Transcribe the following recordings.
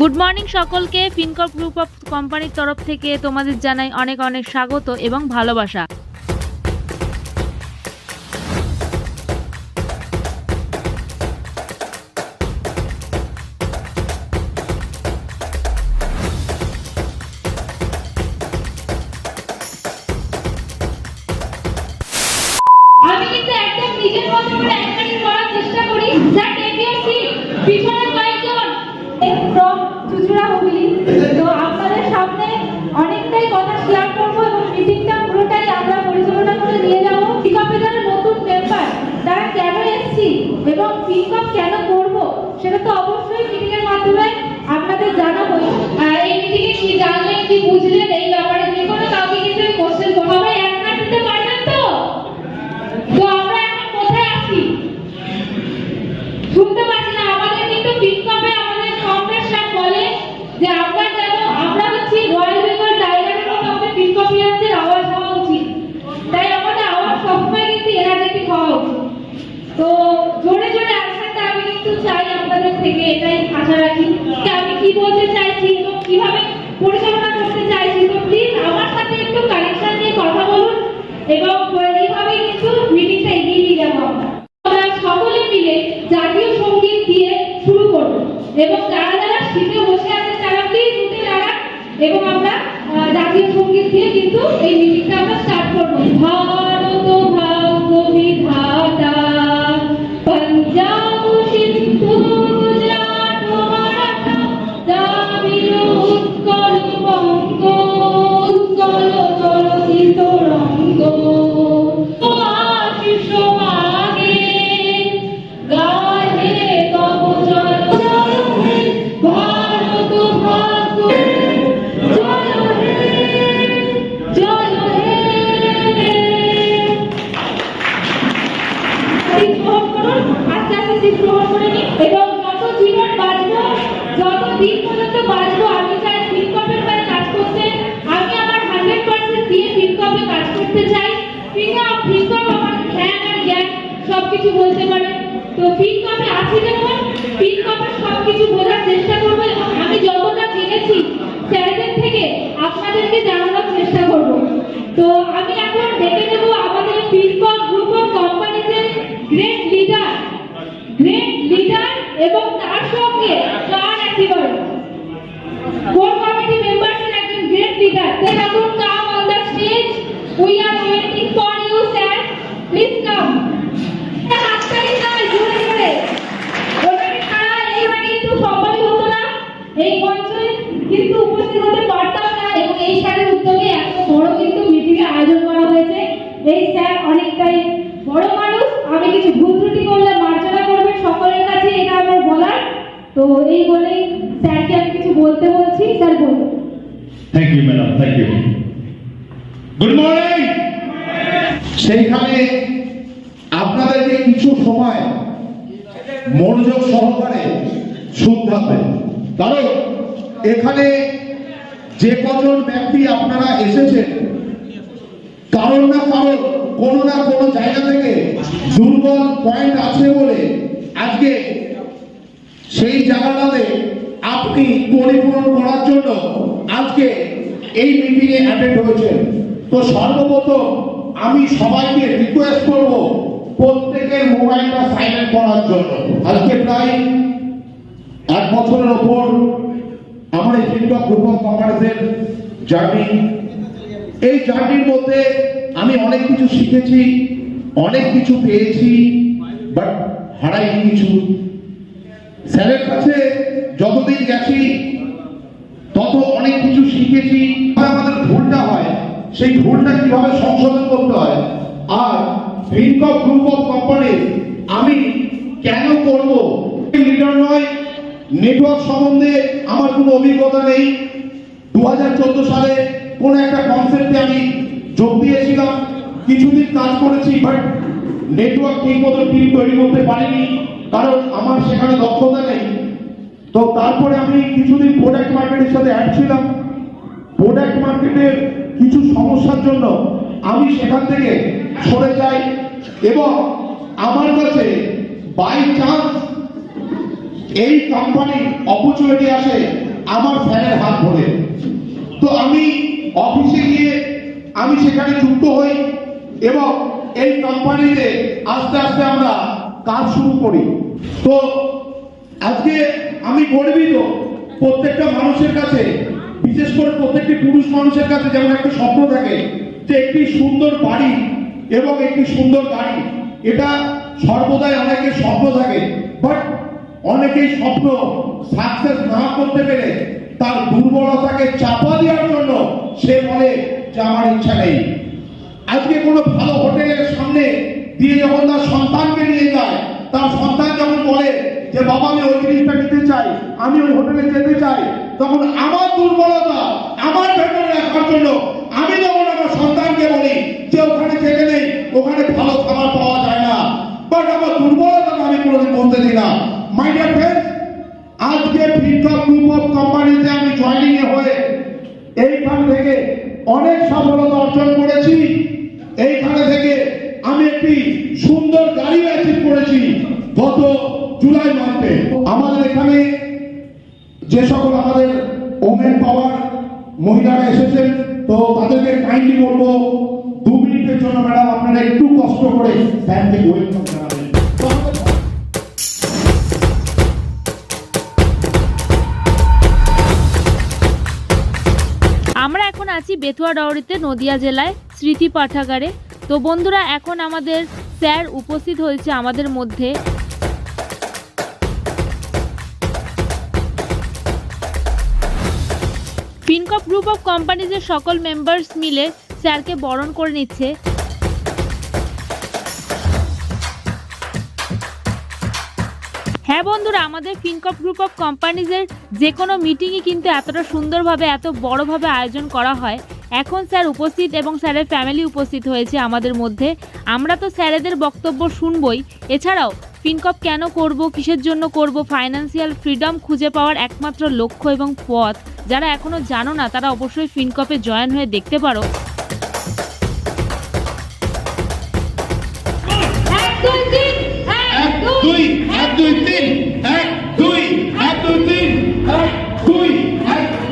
Good morning সকলকে ফিনকপ group of কোম্পানির তরফ থেকে তোমাদের জানাই অনেক অনেক স্বাগত এবং ভালোবাসা। আমি কিন্তু একদম নিজের মতো করে চেষ্টা করি যা পিছনে এসছি এবং পিকআপ কেন করব সেটা তো অবশ্যই মিটিং এর মাধ্যমে আপনাদের জানাব এই মিটিং এ কি জানলেন, কি বুঝলেন, এই ব্যাপারে যে কোনো কাউকে কিন্তু আমি কোশ্চেন করব সবাই অ্যান্সার দিতে পারবেন তো তো আমরা এখন কোথায় আছি শুনতে পাচ্ছি না আমাদের কিন্তু পিকআপে আমাদের কংগ্রেস স্যার বলে যে আমরা যেন আমরা হচ্ছি রয়্যাল বেঙ্গল টাইগারের মতো আমাদের পিকআপিয়ানদের আওয়াজ হওয়া উচিত তাই আমাদের আওয়াজ সবসময় কিন্তু এনার্জেটিক হওয়া উচিত তো জোরে জোরে অ্যাকশনটা আমি কিন্তু চাই আপনাদের থেকে এটাই আশা রাখি যে আমি কি বলতে চাইছি এবং কীভাবে পরিচালনা করতে চাইছি তো প্লিজ আমার সাথে একটু কানেকশন নিয়ে কথা বলুন এবং এইভাবে কিন্তু মিটিংটা এগিয়ে নিয়ে যাব আমরা আমরা সকলে মিলে জাতীয় সংগীত দিয়ে শুরু করব যত জীবন বাঁচবো, যত দিন পর্যন্ত বাঁচবো, আমি চাই ফিনকপের হয়ে কাজ করতে। আমি আমার হান্ড্রেড পার্সেন্ট দিয়ে ফিনকপে কাজ করতে চাই। ফিনকপ আমার ধ্যান সবকিছু বলতে পারে তো ফিনকপে আছি যখন ফিনকপের সবকিছু বোঝার চেষ্টা করব এবং আমি যতটা জেনেছি স্যারদের থেকে আপনাদেরকে জানানোর চেষ্টা করব তো আমি এখন ডেকে নেব আমাদের ফিনকপ গ্রুপ অফ কোম্পানিজের গ্রেট লিডার গ্রেট লিডার এবং তার সঙ্গে স্টার অ্যাচিভার কোর কমিটি মেম্বার্সের একজন গ্রেট লিডার দে এখন come on the stage we are waiting for you sir please come হাততালি দাও জোরে জোরে ওনাকে ছাড়া এইবার কিন্তু সম্ভবই হতো না এই মঞ্চে কিন্তু উপস্থিত হতে পারতাম না এবং এই স্যারের উদ্যোগে এত বড় কিন্তু মিটিং আয়োজন করা হয়েছে এই স্যার অনেকটাই বড় মানুষ আমি কিছু ভুল ত্রুটি করলে মার্জনা করবেন সকলের কাছে এটা আমার বলার তো এই বলেই স্যারকে আমি কিছু বলতে বলছি, স্যার বলুন। Thank you madam thank you good morning সেইখানে আপনাদেরকে কিছু সময়, মনোযোগ সহকারে শুনতে হবে। কারণ এখানে যে কজন ব্যক্তি আপনারা এসেছেন কারণ না কারণ কোনো না কোনো জায়গা থেকে দুর্বল পয়েন্ট আছে বলে আজকে সেই জায়গাটাতে আপনি পরিপূরণ করার জন্য আজকে এই মিটিং এ অ্যাটেন্ড হয়েছেন তো সর্বপ্রথম আমি সবাইকে রিকোয়েস্ট করব প্রত্যেকের মোবাইলটা সাইলেন্ট করার জন্য। আজকে প্রায় এক বছরের ওপর আমার এই ফিল্ডক গ্রুপ অফ কমার্সের জার্নি এই জার্নির মধ্যে আমি অনেক কিছু শিখেছি, অনেক কিছু পেয়েছি বাট হারাইনি কিছু। স্যারের কাছে যতদিন গেছি, তত অনেক কিছু শিখেছি। আমাদের ভুলটা হয়। সেই ভুলটা কীভাবে সংশোধন করতে হয়? আর ফিনকপ গ্রুপ অফ কোম্পানি, আমি কেন করব? লিডার নয়। নেটওয়ার্ক সম্বন্ধে আমার কোনো অভিজ্ঞতা নেই। দু হাজার চোদ্দ সালে কোন একটা কনসেপ্টে আমি যোগ দিয়েছিলাম। কিছুদিন কাজ করেছি বাট নেটওয়ার্ক ঠিক মতো টিম তৈরি করতে পারিনি। কারণ আমার সেখানে দক্ষতা নেই। তো তারপরে আমি কিছুদিন প্রোডাক্ট মার্কেটের সাথে অ্যাড ছিলাম। প্রোডাক্ট মার্কেটের কিছু সমস্যার জন্য আমি সেখান থেকে সরে যাই এবং আমার কাছে বাই চান্স এই কোম্পানি অপরচুনিটি আসে আমার স্যারের হাত ধরে। তো আমি অফিসে গিয়ে আমি সেখানে যুক্ত হই এবং এই কোম্পানিতে আস্তে আস্তে আমরা কাজ শুরু করি। তো আজকে আমি গর্বিত প্রত্যেকটা মানুষের কাছে, বিশেষ করে প্রত্যেকটি পুরুষ মানুষের কাছে যেমন একটা স্বপ্ন থাকে যে একটি সুন্দর বাড়ি এবং একটি সুন্দর গাড়ি। এটা সর্বদাই অনেকের স্বপ্ন থাকে। বাট অনেকেই স্বপ্ন সাকসেস না করতে পেরে তার দুর্বলতাকে চাপা দেওয়ার জন্য সে বলে যে আমার ইচ্ছা নেই। আজকে কোনো ভালো দিয়ে যখন তার সন্তানকে নিয়ে যায়, তার সন্তান যখন বলে যে, বাবা, আমি ওই জিনিসটা নিতে চাই, আমি ওই হোটেলে যেতে চাই, তখন আমার দুর্বলতা, আমার ভেতরে রাখার জন্য আমি যখন আমার সন্তানকে বলি যে, ওখানে যেতে নেই, ওখানে ভালো খাবার পাওয়া যায় না। বাট আমার দুর্বলতাটা আমি কোনোদিন বলতে দিই না। মাই ডিয়ার ফ্রেন্ডস আজকে ফিনটপ গ্রুপ অফ কোম্পানিতে আমি জয়েনিং এ হয়ে এইখান থেকে অনেক সফলতা অর্জন করেছি। থেকে একটি সুন্দর গাড়ি অ্যাচিভ করেছি গত জুলাই মাসে। আমাদের এখানে যে সকল আমাদের ওমেন পাওয়ার মহিলারা এসেছেন, তো তাদেরকে কাইন্ডলি বলব, দু মিনিটের জন্য ম্যাডাম আপনারা একটু কষ্ট করে স্যারকে ওয়েলকাম আমরা এখন আছি বেতুয়া ডাওরিতে, নদিয়া জেলায়, স্মৃতি পাঠাগারে। তো বন্ধুরা, এখন আমাদের স্যার উপস্থিত হয়েছে আমাদের মধ্যে। ফিনকপ গ্রুপ অফ কোম্পানিজের সকল মেম্বার্স মিলে স্যারকে বরণ করে নিচ্ছে। হ্যাঁ বন্ধুরা, আমাদের ফিনকপ গ্রুপ অফ কোম্পানিজের যে কোনো মিটিংই কিন্তু এতটা সুন্দরভাবে, এত বড়ভাবে আয়োজন করা হয়। এখন স্যার উপস্থিত এবং স্যারের ফ্যামিলি উপস্থিত হয়েছে আমাদের মধ্যে। আমরা তো স্যারেদের বক্তব্য শুনবই। এছাড়াও ফিনকপ কেন করব, কিসের জন্য করব ফাইন্যান্সিয়াল ফ্রিডম খুঁজে পাওয়ার একমাত্র লক্ষ্য এবং পথ। যারা এখনও জানো না, তারা অবশ্যই ফিনকপে জয়েন হয়ে দেখতে পারো।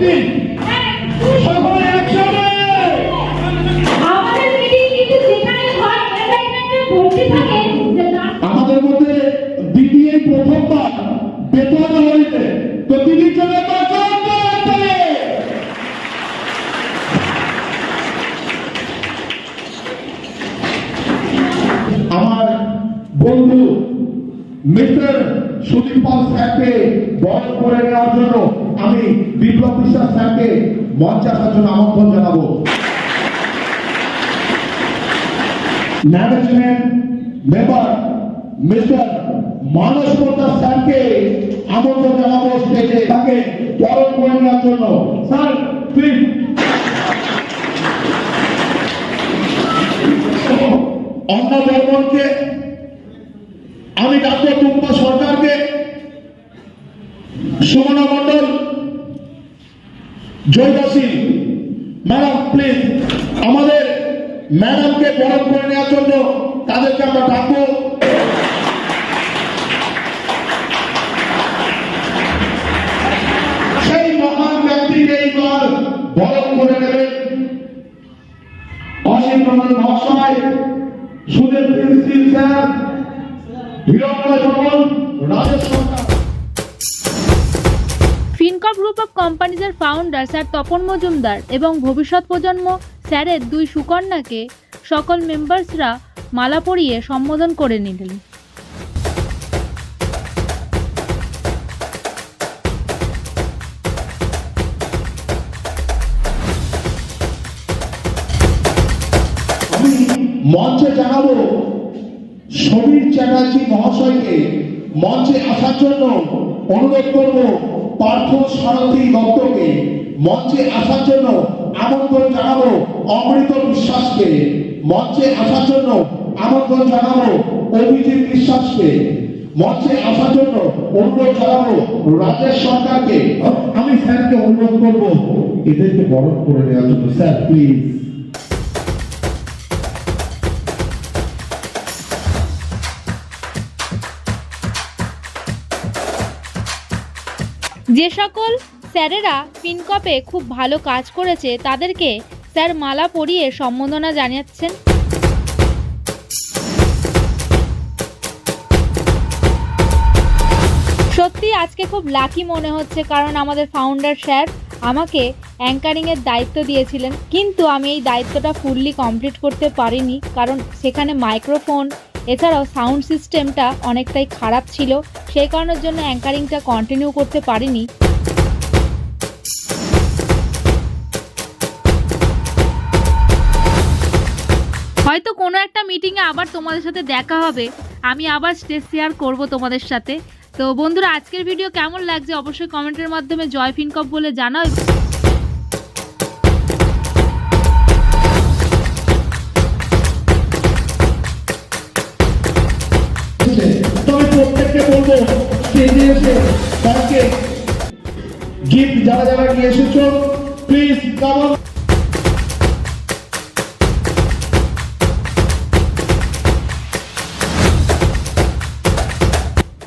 তিন। বন্ধু মিস্টার সুদীপ পাল স্যারকে বরণ করে নেওয়ার জন্য আমি বিপ্লব বিশ্বাস স্যারকে মঞ্চে আসার জন্য আমন্ত্রণ জানাব। Management member mister Manas Poddar স্যারকে আমন্ত্রণ জানাব স্টেজে তাকে বরণ করে নেওয়ার জন্য। স্যার প্লিজ অন্য বর্মনকে আমাদের ম্যাডামকে বরণ করে নেওয়ার জন্য তাদেরকে আমরা ডাকবো। সেই মহান ব্যক্তিকে এইবার বরণ করে নেবেন অসীম রমন মহাশয়, সুদেব প্রিন্সিল স্যার ভবন গ্রুপ অফ কোম্পানিজের ফাউন্ডার স্যার তপন মজুমদার এবং ভবিষ্যৎ প্রজন্ম স্যারের দুই সুকন্যাকে সকল মেম্বার্সরা মালা পরিয়ে সম্বোধন করে নিলেন। মঞ্চে জানাব সমীর চ্যাটার্জি মহাশয়কে। মঞ্চে আসার জন্য অনুরোধ করব। পার্থ সারথী দত্তকে মঞ্চে আসার জন্য আমন্ত্রণ জানাব অমৃত বিশ্বাসকে। মঞ্চে আসার জন্য আমন্ত্রণ জানাব অভিজিৎ বিশ্বাসকে। মঞ্চে আসার জন্য অনুরোধ জানাব রাজেশ সরকারকে। আমি স্যারকে অনুরোধ করব, এদেরকে বরণ করে নেওয়ার জন্য। Sir, please. যে সকল স্যারেরা পিনকপে খুব ভালো কাজ করেছে, তাদেরকে স্যার মালা পরিয়ে সম্বোধনা জানাচ্ছেন। সত্যি আজকে খুব লাকি মনে হচ্ছে, কারণ আমাদের ফাউন্ডার স্যার আমাকে অ্যাঙ্কারিংয়ের দায়িত্ব দিয়েছিলেন। কিন্তু আমি এই দায়িত্বটা ফুললি কমপ্লিট করতে পারিনি, কারণ সেখানে মাইক্রোফোন এছাড়াও সাউন্ড সিস্টেমটা অনেকটাই খারাপ ছিল, সেই কারণের জন্য অ্যাঙ্কারিংটা কন্টিনিউ করতে পারিনি। হয়তো কোনো একটা মিটিংয়ে আবার তোমাদের সাথে দেখা হবে, আমি আবার স্টেজ শেয়ার করব তোমাদের সাথে। তো বন্ধুরা, আজকের ভিডিও কেমন লাগছে অবশ্যই কমেন্টের মাধ্যমে জয় ফিনকপ বলে জানাও। বলব গিফট যারা যারা নিয়ে প্লিজ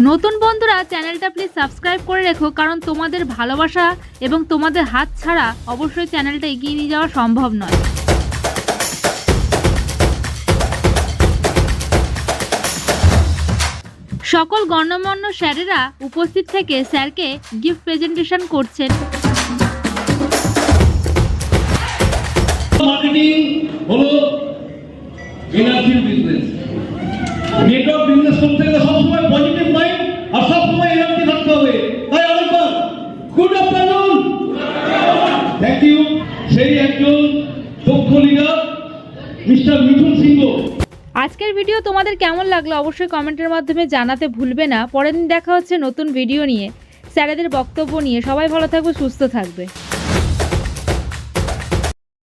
নতুন বন্ধুরা, চ্যানেলটা প্লিজ সাবস্ক্রাইব করে রেখো, কারণ তোমাদের ভালোবাসা এবং তোমাদের হাত ছাড়া অবশ্যই চ্যানেলটা এগিয়ে নিয়ে যাওয়া সম্ভব নয়। সকল গণ্যমান্য স্যারেরা উপস্থিত থেকে স্যারকে গিফট প্রেজেন্টেশন করছেন। সেই একজন দক্ষ লিডার মিস্টার মিঠুন সিংহ। আজকের ভিডিও তোমাদের কেমন লাগল অবশ্যই কমেন্টের মাধ্যমে জানাতে ভুলবে না। পরের দিন দেখা হচ্ছে নতুন ভিডিও নিয়ে। স্যারেদের বক্তব্য নিয়ে। সবাই ভালো থাকবে সুস্থ থাকবে।